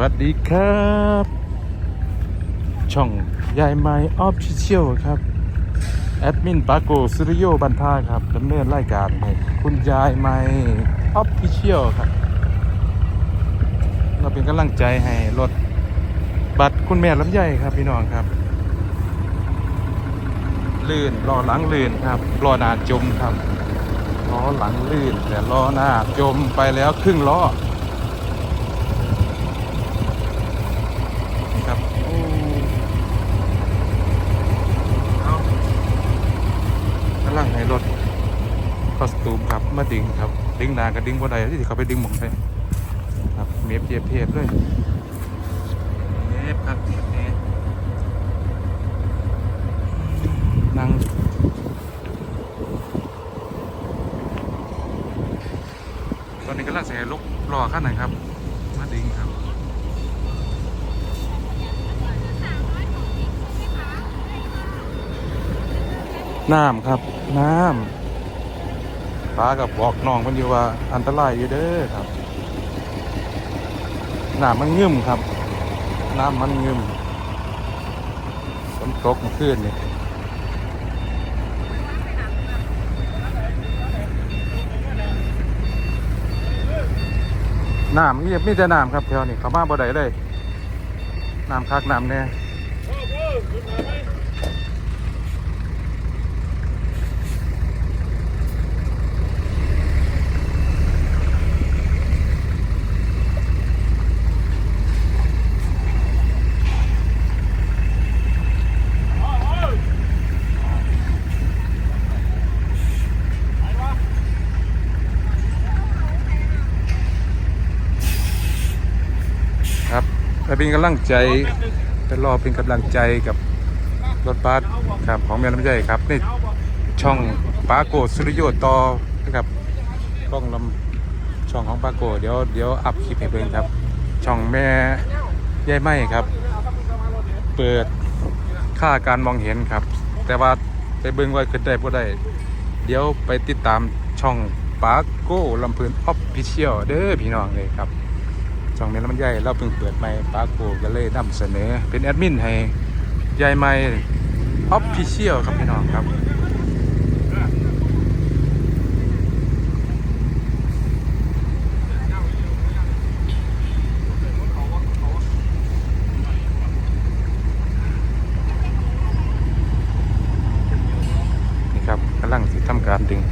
วัสดีครับ ช่องยายไม้ออฟฟิเชียลครับ แอดมินปาโกสุริโยบันทาครับดำเนินรายการให้คุณยายไม้ออฟฟิเชียลครับ เราเป็นกำลังใจให้รถบัตรคุณแม่ลำไยครับพี่น้องครับ ลื่นล้อหลังลื่นครับล้อหน้าจมครับล้อหลังลื่นแต่ล้อหน้าจมไปแล้วครึ่งล้อครับโอ้เอากำลังให้รถคอสตู มครับมาดึงครับ ดึงหนากับดึงบ่ได้ที่เขาไปดึงหมองไปครับเมียบเจียบเพจเลยเมียบครับเมียบเมียบนั่งตอนนี้กำลังใส่ลูกรอขั้นไหนครับ มาดิงครับน้ำครับ น้ำ ป้ากับบอกน้องมันอยู่ว่าอันตรายอยู่เด้อครับน้ำมันงึมครับ น้ำมันงึมฝนตกเมื่อคืนนี่น้ำนี่มีแต่น้ำครับแถวนี้เขามาบ่ได้เลย น้ำคักน้ำแน่ เป็นกำลังใจแต่รอเป็นกำลังใจกับรถบัสครับของเมียลำไยครับนี่ช่องปาโกสุริโยต่อนะครับกล้องลำช่องของปาโกเดี๋ยวเดี๋ยวอัพคลิปให้เบิ่งครับ ช่องแม่ยายไม้ครับ เปิดค่าการมองเห็นครับ แต่ว่าไปเบิ่งว่าขึ้นได้บ่ได้ เดี๋ยวไปติดตามช่องปาโก้ลำพลินออฟฟิเชียลเด้อพี่น้องเลยครับ ช่องเมลมันใหญ่เราเพิ่งเปิดใหม่ปาโกก็เลยนำเสนอ เป็นแอดมินให้ยายไม่ออฟฟิเชียลครับพี่น้องครับนี่ครับกำลังสิทำการดึง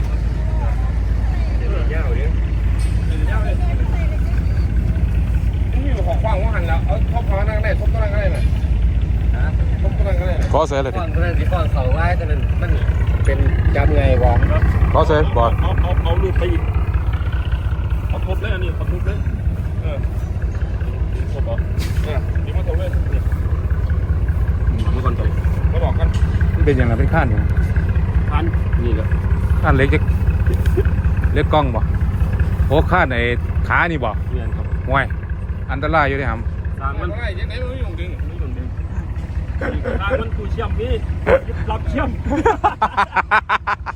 นี่ของขว้างว่าหันแล้วเอาทบพอนั่งได้ทบตัวนั่งก็ได้น่ะทบตัวนั่งก็ได้น่ะ ขอเสยเลยดิก่อนเพื่อนที่ก่อนเขาไว้แต่มันมันเป็นจำไงวะขอเสยบอดเอาเอาเอาลูกไปอีกเอาทบเลยอันนี้เอาทบเลยเออทุบเหรอเออนี่มาทบเลยนี่มาก่อนทบมาบอกกันเป็นอย่างไรเป็นข้านอย่างพันนี่แหละข้านเล็กจะเล็กกล้องบ่โอ้ข้านไอ้ขานี่บ่เรียนครับห่วยอันตรายอยู่เด้ครับทางมันไม่ยังไงมันไม่ยงดึงไม่ยงดึง ทางมันกูเชื่อมพี่รับเชื่อม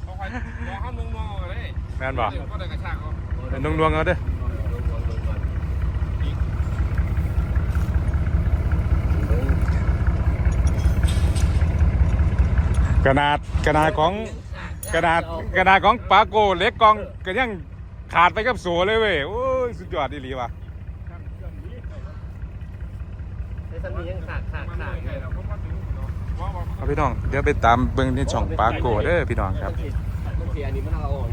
เอาไปมองห้ามมึงมองอะไรแม่นบ่ก็ได้กระชากเขาเป็นดวงดวงเอาเด้อขนาดขนาดของขนาดขนาดของปาโกเล็กกองก็ยังขาดไปกับโสเลยเว้ยโอ้ยสุดยอดดีหลีว่ะ ใน สมียังขาดขาดขาดเอาพี่น้อง เดี๋ยวไปตามเบิ้งในช่องปลาโกเด้อพี่น้องครับ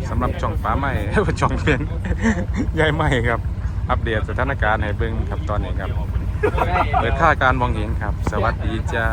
สำหรับช่องปลาใหม่ช่องเป็นใหญ่ใหม่ครับ อัปเดตสถานการณ์ให้เบิ้งครับตอนนี้ครับ เปิดค่าการมองเห็นครับ สวัสดีจ้า